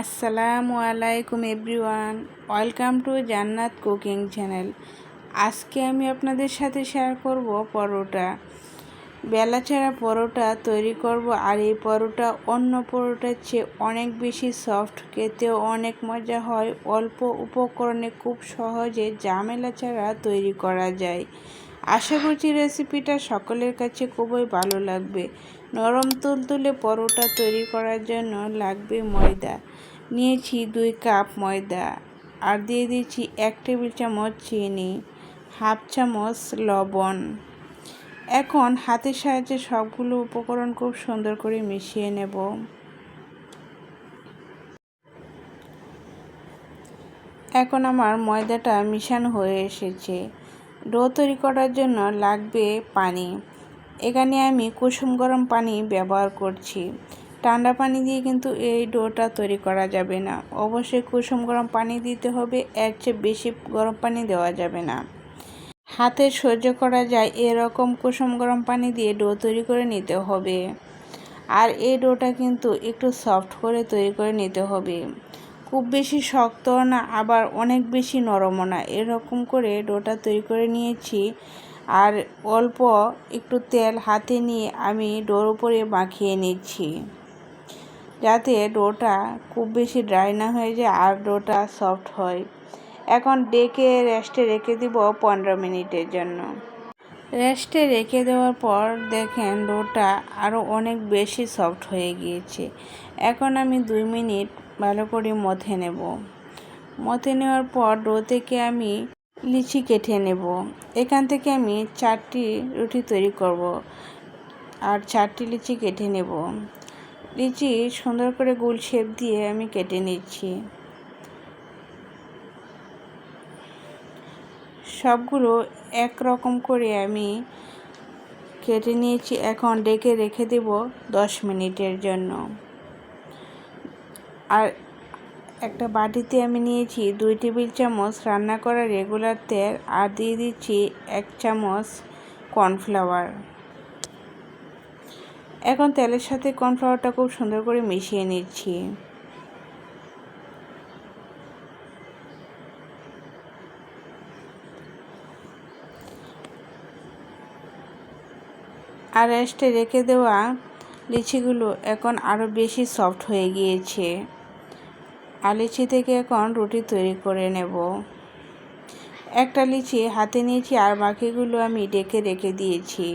আসসালামু আলাইকুম everyone, welcome to Jannat cooking channel. আজকে আমি আপনাদের সাথে শেয়ার করব পরোটা। বেলা ছাড়া পরোটা তৈরি করব আর এই পরোটা অন্য পরোটার চেয়ে অনেক বেশি সফট খেতেও অনেক মজা হয়, অল্প উপকরণে খুব সহজে ঝামেলা ছাড়া তৈরি করা যায়। আশা করছি রেসিপিটা সকলের কাছে খুবই ভালো লাগবে। নরম তুলতুলে পরোটা তৈরি করার জন্য লাগবে ময়দা। নিয়েছি দুই কাপ ময়দা আর দিয়ে দিয়েছি এক টেবিল চামচ চিনি, হাফ চামচ লবণ। এখন হাতের সাহায্যে সবগুলো উপকরণ খুব সুন্দর করে মিশিয়ে নেব। এখন আমার ময়দাটা মিশানো হয়ে এসেছে। ডো তৈরি করার জন্য লাগবে পানি। এখানে আমি কুসুম গরম পানি ব্যবহার করছি। ঠান্ডা পানি দিয়ে কিন্তু এই ডোটা তৈরি করা যাবে না। অবশ্যই কুসুম গরম পানি দিতে হবে, এর চেয়ে বেশি গরম পানি দেওয়া যাবে না। হাতে সহ্য করা যায় এরকম কুসুম গরম পানি দিয়ে ডো তৈরি করে নিতে হবে। আর এই ডোটা কিন্তু একটু সফট করে তৈরি করে নিতে হবে। খুব বেশি শক্ত না, আবার অনেক বেশি নরমও না। এরকম করে ডোটা তৈরি করে নিয়েছি আর অল্প একটু তেল হাতে নিয়ে আমি ডোর উপরে মাখিয়ে নিচ্ছি। যাতে ডোটা খুব বেশি ড্রাই না হয়ে যায় আর ডোটা সফট হয়। এখন ডেকে রেস্টে রেখে দিব পনেরো মিনিটের জন্য। রেস্টে রেখে দেওয়ার পর দেখেন ডোটা আরও অনেক বেশি সফট হয়ে গিয়েছে। এখন আমি দুই মিনিট ভালো করে মথে নেব। মথে নেওয়ার পর ডো থেকে আমি লিচি কেটে নেব। এখান থেকে আমি চারটি রুটি তৈরি করব আর চারটি লিচি কেটে নেব। লিচি সুন্দর করে গোল শেপ দিয়ে আমি কেটে নিচ্ছি। সবগুলো এক রকম করে আমি কেটে নিয়েছি। এখন ডেকে রেখে দেব দশ মিনিটের জন্য। আর একটা বাটিতে আমি নিয়েছি দুই টেবিল চামচ রান্না করা রেগুলার তেল আর দিয়ে দিচ্ছি এক চামচ কর্নফ্লাওয়ার। এখন তেলের সাথে কর্নফ্লাওয়ারটা খুব সুন্দর করে মিশিয়ে নিচ্ছি। আর রেস্টে রেখে দেওয়া লিচিগুলো এখন আরও বেশি সফট হয়ে গিয়েছে। আর লিচি থেকে এখন রুটি তৈরি করে নেব। একটা লিচি হাতে নিয়েছি আর বাকিগুলো আমি ডেকে রেখে দিয়েছি।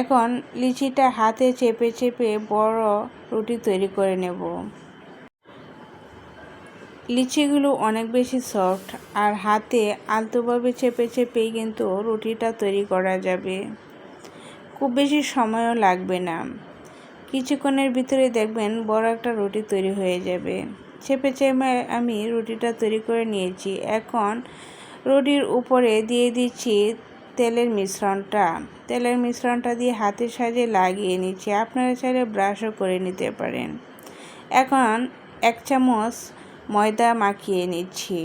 এখন লিচিটা হাতে চেপে চেপে বড় রুটি তৈরি করে নেব। লিচিগুলো অনেক বেশি সফট আর হাতে আলতোভাবে চেপে চেপেই কিন্তু রুটিটা তৈরি করা যাবে। খুব বেশি সময়ও লাগবে না। কিছুক্ষণের ভিতরে দেখবেন বড় একটা রুটি তৈরি হয়ে যাবে। চেপে চেপে আমি রুটিটা তৈরি করে নিয়েছি। এখন রুটির উপরে দিয়ে দিচ্ছি তেলের মিশ্রণটা। তেলের মিশ্রণটা দিয়ে হাতের সাহায্যে লাগিয়ে নিচ্ছি। আপনারা চাইলে ব্রাশও করে নিতে পারেন। এখন এক চামচ ময়দা মাখিয়ে নিচ্ছি।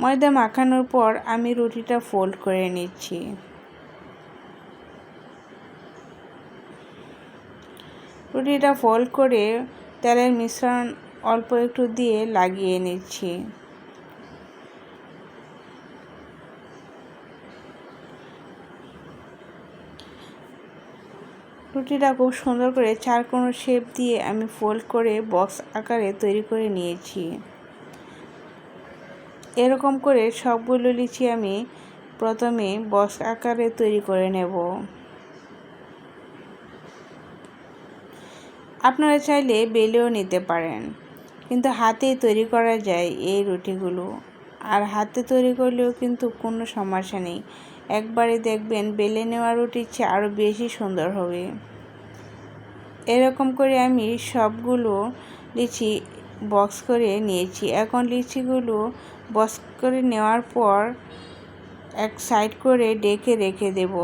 ময়দা মাখানোর পর আমি রুটিটা ফোল্ড করে নিচ্ছি। রুটিটা ফোল্ড করে তেলের মিশ্রণ অল্প একটু দিয়ে লাগিয়ে নিচ্ছি। রুটিটা খুব সুন্দর করে চার কোনো শেপ দিয়ে আমি ফোল্ড করে বক্স আকারে তৈরি করে নিয়েছি। এরকম করে সবগুলো লিচি আমি প্রথমে বক্স আকারে তৈরি করে নেব। আপনারা চাইলে বেলেও নিতে পারেন। কিন্তু হাতেই তৈরি করা যায় এই রুটিগুলো। আর হাতে তৈরি করলেও কিন্তু কোনো সমস্যা নেই। একবারে দেখবেন বেলে নেওয়া রুটির চেয়ে আরও বেশি সুন্দর হবে। এরকম করে আমি সবগুলো লিচি বক্স করে নিয়েছি। এখন লিচিগুলো বক্স করে নেওয়ার পর এক সাইড করে ডেকে রেখে দেব।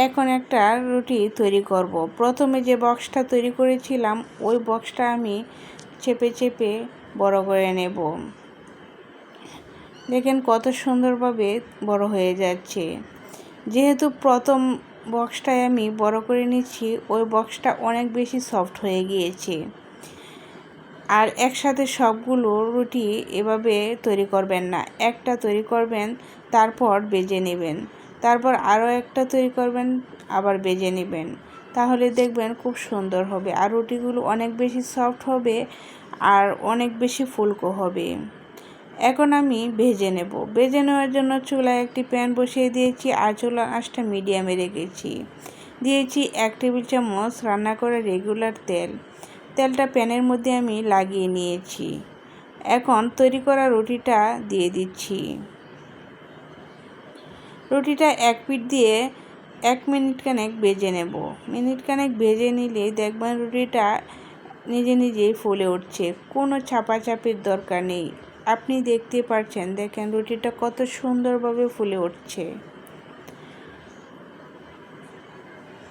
এখন একটা রুটি তৈরি করব। প্রথমে যে বক্সটা তৈরি করেছিলাম, ওই বক্সটা আমি চেপে চেপে বড় করে নেব। দেখেন কত সুন্দরভাবে বড় হয়ে যাচ্ছে। যেহেতু প্রথম বক্সটায় আমি বড় করে নিচ্ছি, ওই বক্সটা অনেক বেশি সফট হয়ে গিয়েছে। আর একসাথে সবগুলো রুটি এভাবে তৈরি করবেন না। একটা তৈরি করবেন, তারপর বেজে নেবেন। তারপর আরও একটা তৈরি করবেন, আবার বেজে নেবেন। তাহলে দেখবেন খুব সুন্দর হবে আর রুটিগুলো অনেক বেশি সফট হবে আর অনেক বেশি ফুলকো হবে। এখন আমি ভেজে নেব। ভেজে নেওয়ার জন্য চুলায় একটি প্যান বসিয়ে দিয়েছি আর চুলা আঁচটা মিডিয়ামে রেখেছি। দিয়েছি এক টেবিল চামচ রান্না করা রেগুলার তেল। তেলটা প্যানের মধ্যে আমি লাগিয়ে নিয়েছি। এখন তৈরি করা রুটিটা দিয়ে দিচ্ছি। রুটিটা এক পিঠ দিয়ে এক মিনিট খানেক ভেজে নেব। মিনিট খানেক ভেজে নিলে দেখবেন রুটিটা নিজে নিজেই ফুলে উঠছে। কোনো চাপাচাপির দরকার নেই। আপনি দেখতে পাচ্ছেন দেখেন রুটিটা কত সুন্দরভাবে ফুলে উঠছে।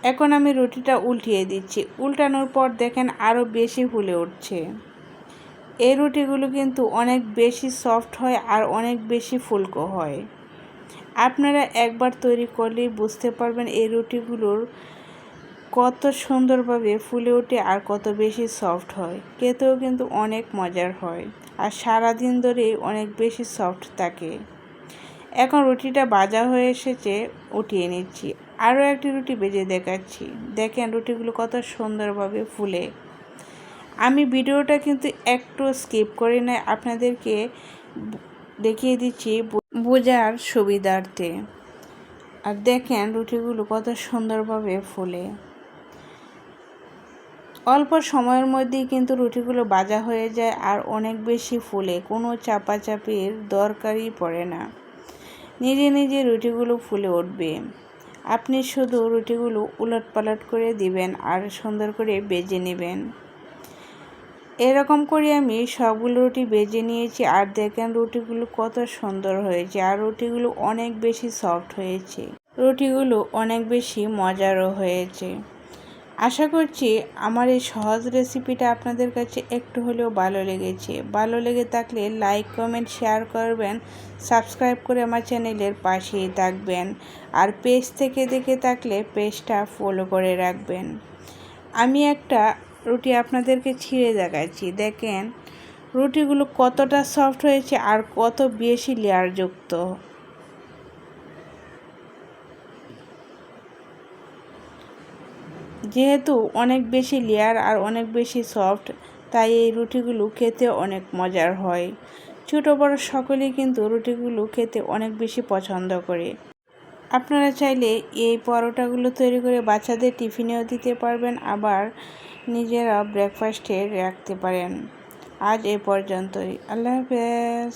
এখন আমি রুটিটা উল্টিয়ে দিচ্ছি। উল্টানোর পর দেখেন আরও বেশি ফুলে উঠছে। এই রুটিগুলো কিন্তু অনেক বেশি সফট হয় আর অনেক বেশি ফুলকো হয়। আপনারা একবার তৈরি করলেই বুঝতে পারবেন এই রুটিগুলোর কত সুন্দরভাবে ফুলে ওঠে আর কত বেশি সফট হয়। খেতেও কিন্তু অনেক মজার হয় আর সারাদিন ধরে অনেক বেশি সফট থাকে। এখন রুটিটা বাজা হয়ে এসেছে, উঠিয়ে নিচ্ছি। আরও একটি রুটি বেজে দেখাচ্ছি। দেখেন রুটিগুলো কত সুন্দরভাবে ফুলে। আমি ভিডিওটা কিন্তু একটু স্কিপ করি না আপনাদেরকে দেখিয়ে দিচ্ছি বোঝার সুবিধার্থে। আর দেখেন রুটিগুলো কত সুন্দরভাবে ফুলে। অল্প সময়ের মধ্যেই কিন্তু রুটিগুলো বাজা হয়ে যায় আর অনেক বেশি ফুলে। কোনো চাপাচাপির দরকারই পড়ে না। নিজে নিজে রুটিগুলো ফুলে উঠবে। আপনি শুধু রুটিগুলো উলট পালট করে দিবেন আর সুন্দর করে বেজে নেবেন। এরকম করে আমি, সবগুলো রুটি বেজে নিয়েছি আর দেখেন রুটিগুলো কত সুন্দর হয়েছে আর রুটিগুলো অনেক বেশি সফট হয়েছে। রুটিগুলো অনেক বেশি মজারও হয়েছে। আশা করছি আমার এই সহজ রেসিপিটা আপনাদের কাছে একটু হলেও ভালো লেগেছে। ভালো লেগে থাকলে লাইক কমেন্ট শেয়ার করবেন সাবস্ক্রাইব করে আমার চ্যানেলের পাশেই থাকবেন আর পেজ থেকে দেখে থাকলে পেজটা ফলো করে রাখবেন। আমি একটা রুটি আপনাদেরকে ছিঁড়ে দেখাচ্ছি। দেখেন, রুটিগুলো কতটা সফট হয়েছে আর কত বেশি লেয়ারযুক্ত। যেহেতু অনেক বেশি লেয়ার আর অনেক বেশি সফট তাই এই রুটিগুলো খেতে অনেক মজার হয়। ছোটো, বড় সকলেই কিন্তু রুটিগুলো খেতে অনেক বেশি পছন্দ করে। আপনারা চাইলে এই পরোটাগুলো তৈরি করে বাচ্চাদের টিফিনেও দিতে পারবেন, আবার নিজেরা ব্রেকফাস্টে রাখতে পারেন। আজ এ পর্যন্তই। আল্লাহ হাফেজ।